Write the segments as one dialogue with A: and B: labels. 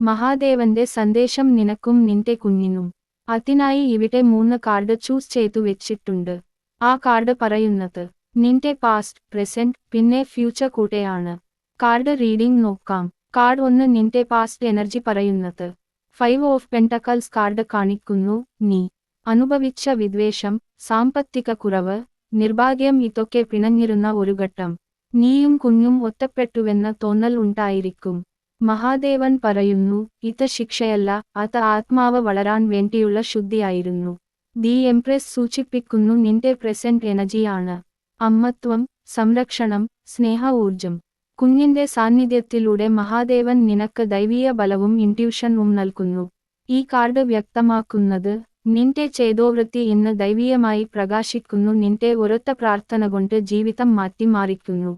A: മഹാദേവന്റെ സന്ദേശം നിനക്കും നിന്റെ കുഞ്ഞിനും. അതിനായി ഇവിടെ മൂന്ന് കാർഡ് ചൂസ് ചെയ്തു വെച്ചിട്ടുണ്ട്. ആ കാർഡ് പറയുന്നത് നിന്റെ പാസ്റ്റ് പ്രസന്റ് പിന്നെ ഫ്യൂച്ചർ കൂടെയാണ്. കാർഡ് റീഡിംഗ് നോക്കാം. കാർഡ് ഒന്ന് നിന്റെ പാസ്റ്റ് എനർജി പറയുന്നത്. ഫൈവ് ഓഫ് പെന്റക്കൽസ് കാർഡ് കാണിക്കുന്നു നീ. അനുഭവിച്ച വിദ്വേഷം സാമ്പത്തിക കുറവ് നിർഭാഗ്യം ഇതൊക്കെ പിണഞ്ഞിരുന്ന ഒരു ഘട്ടം. നീയും കുഞ്ഞും ഒറ്റപ്പെട്ടുവെന്ന തോന്നൽ ഉണ്ടായിരിക്കും. മഹാദേവൻ പറയുന്നു ഇത് ശിക്ഷയല്ല അത് ആത്മാവ് വളരാൻ വേണ്ടിയുള്ള ശുദ്ധിയായിരുന്നു. ദി എംപ്രസ് സൂചിപ്പിക്കുന്നു നിന്റെ പ്രസന്റ് എനർജിയാണ് അമ്മത്വം സംരക്ഷണം സ്നേഹ ഊർജം. കുഞ്ഞിന്റെ സാന്നിധ്യത്തിലൂടെ മഹാദേവൻ നിനക്ക് ദൈവീയ ബലവും ഇൻട്യൂഷനും നൽകുന്നു. ഈ കാർഡ് വ്യക്തമാക്കുന്നത് നിന്റെ ചേതോവൃത്തി ഇന്ന് ദൈവീയമായി പ്രകാശിക്കുന്നു നിന്റെ ഒരൊത്ത പ്രാർത്ഥന കൊണ്ട് ജീവിതം മാറ്റിമാറിക്കുന്നു.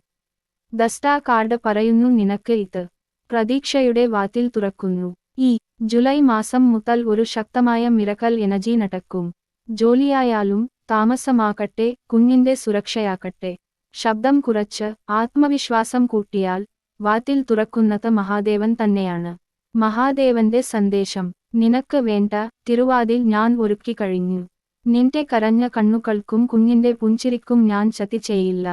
A: ദസ്റ്റാ കാർഡ് പറയുന്നു നിനക്ക് ഇത് പ്രതീക്ഷയുടെ വാതിൽ തുറക്കുന്നു. ഈ ജൂലൈ മാസം മുതൽ ഒരു ശക്തമായ മിറക്കൽ എനർജി നടക്കും. ജോലിയായാലും താമസമാകട്ടെ കുഞ്ഞിന്റെ സുരക്ഷയാകട്ടെ. ശബ്ദം കുറച്ച് ആത്മവിശ്വാസം കൂട്ടിയാൽ വാതിൽ തുറക്കുന്നത് മഹാദേവൻ തന്നെയാണ്. മഹാദേവന്റെ സന്ദേശം നിനക്ക് വേണ്ട തിരുവാതിൽ ഞാൻ ഒരുക്കി കഴിഞ്ഞു. നിന്റെ കരഞ്ഞ കണ്ണുകൾക്കും കുഞ്ഞിന്റെ പുഞ്ചിരിക്കും ഞാൻ ചതി ചെയ്യില്ല.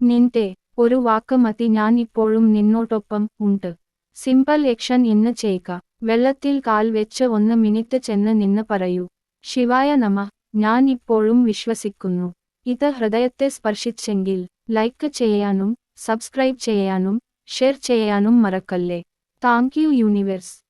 A: നിന്റെ ഒരു വാക്ക് മതി ഞാൻ ഇപ്പോഴും നിന്നോടൊപ്പം ഉണ്ട്. സിമ്പിൾ എക്ഷൻ ഇന്ന് ചെയ്യുക വെള്ളത്തിൽ കാൽ വെച്ച് ഒന്ന് മിനിറ്റ് ചെന്ന് നിന്ന് പറയൂ. ശിവായ നമ ഞാൻ ഇപ്പോഴും വിശ്വസിക്കുന്നു. ഇത് ഹൃദയത്തെ സ്പർശിച്ചെങ്കിൽ ലൈക്ക് ചെയ്യാനും സബ്സ്ക്രൈബ് ചെയ്യാനും ഷെയർ ചെയ്യാനും മറക്കല്ലേ. Thank you universe.